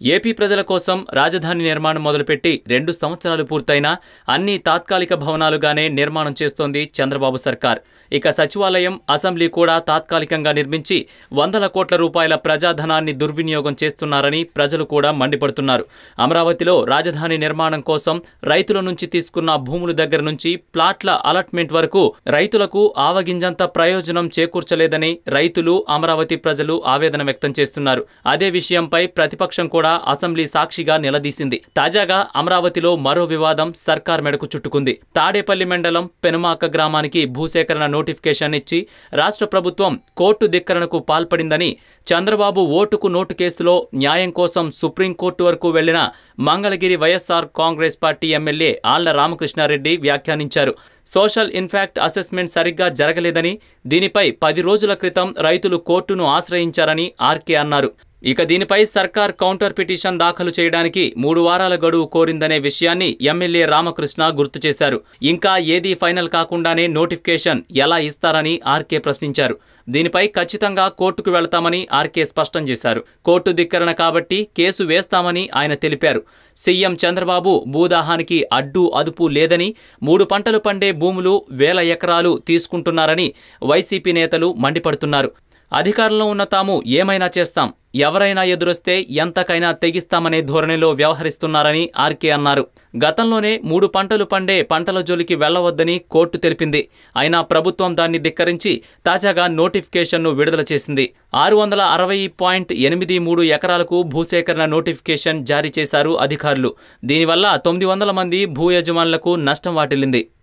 AP ప్రజల కోసం రాజధాని నిర్మాణం మొదలుపెట్టి రెండు సంవత్సరాలు పూర్తయినా అన్ని తాత్కాలిక భవనాలుగానే నిర్మాణం చేస్తోంది చంద్రబాబు సర్కార్. ఇక సచివాలయం అసెంబ్లీ కూడా తాత్కాలికంగా నిర్మించి వందల కోట్ల రూపాయల ప్రజాధనాన్ని దుర్వినియోగం చేస్తున్నారని ప్రజలు కూడా మండిపడుతున్నారు. అమరావతిలో రాజధాని నిర్మాణం కోసం రైతుల నుంచి తీసుకున్న భూముల దగ్గర నుంచి ప్లాట్ల అలాట్మెంట్ వరకు రైతులకు ఆవగింజంత ప్రయోజనం చేకూర్చలేదని రైతులు అమరావతి ప్రజలు ఆవేదన వ్యక్తం చేస్తున్నారు. అదే విషయంపై ప్రతిపక్షం కూడా అసెంబ్లీ సాక్షిగా నిలదీసింది. తాజాగా అమరావతిలో మరో వివాదం సర్కార్ మెడకు చుట్టుకుంది. తాడేపల్లి మండలం పెనుమాక గ్రామానికి భూసేకరణ నోటిఫికేషన్ ఇచ్చి రాష్ట్ర ప్రభుత్వం కోర్టు ధిక్కరణకు పాల్పడిందని చంద్రబాబు ఓటుకు నోటు కేసులో న్యాయం కోసం సుప్రీంకోర్టు వరకు వెళ్ళిన Mangalagiri YSR Congress party MLA Alla Ramakrishna Reddy వ్యాఖ్యానించారు. సోషల్ ఇన్ఫాక్ట్ అసెస్మెంట్ సరిగ్గా జరగలేదని దీనిపై పది రోజుల క్రితం రైతులు కోర్టును ఆశ్రయించారని ఆర్కే అన్నారు. ఇక దీనిపై సర్కార్ కౌంటర్ పిటిషన్ దాఖలు చేయడానికి మూడు వారాల గడువు కోరిందనే విషయాన్ని ఎమ్మెల్యే రామకృష్ణ గుర్తు చేశారు. ఇంకా ఏదీ ఫైనల్ కాకుండానే నోటిఫికేషన్ ఎలా ఇస్తారని ఆర్కే ప్రశ్నించారు. దీనిపై ఖచ్చితంగా కోర్టుకు వెళతామని ఆర్కే స్పష్టం చేశారు. కోర్టు ధిక్కరణ కాబట్టి కేసు వేస్తామని ఆయన తెలిపారు. సీఎం చంద్రబాబు భూదాహానికి అడ్డు అదుపు లేదని మూడు పంటలు పండే భూములు వేల ఎకరాలు తీసుకుంటున్నారని వైసీపీ నేతలు మండిపడుతున్నారు. అధికారంలో ఉన్న తాము ఏమైనా చేస్తాం ఎవరైనా ఎదురొస్తే ఎంతకైనా తెగిస్తామనే ధోరణిలో వ్యవహరిస్తున్నారని ఆర్కే అన్నారు. గతంలోనే మూడు పంటలు పండే పంటల జోలికి వెళ్ళవద్దని కోర్టు తెలిపింది. అయినా ప్రభుత్వం దాన్ని ధిక్కరించి తాజాగా నోటిఫికేషన్ను విడుదల చేసింది. ఆరు వందల అరవై పాయింట్ ఎనిమిది మూడు ఎకరాలకు భూసేకరణ నోటిఫికేషన్ జారీ చేశారు అధికారులు. దీనివల్ల తొమ్మిది వందల మంది భూ యజమానులకు నష్టం వాటిల్లింది.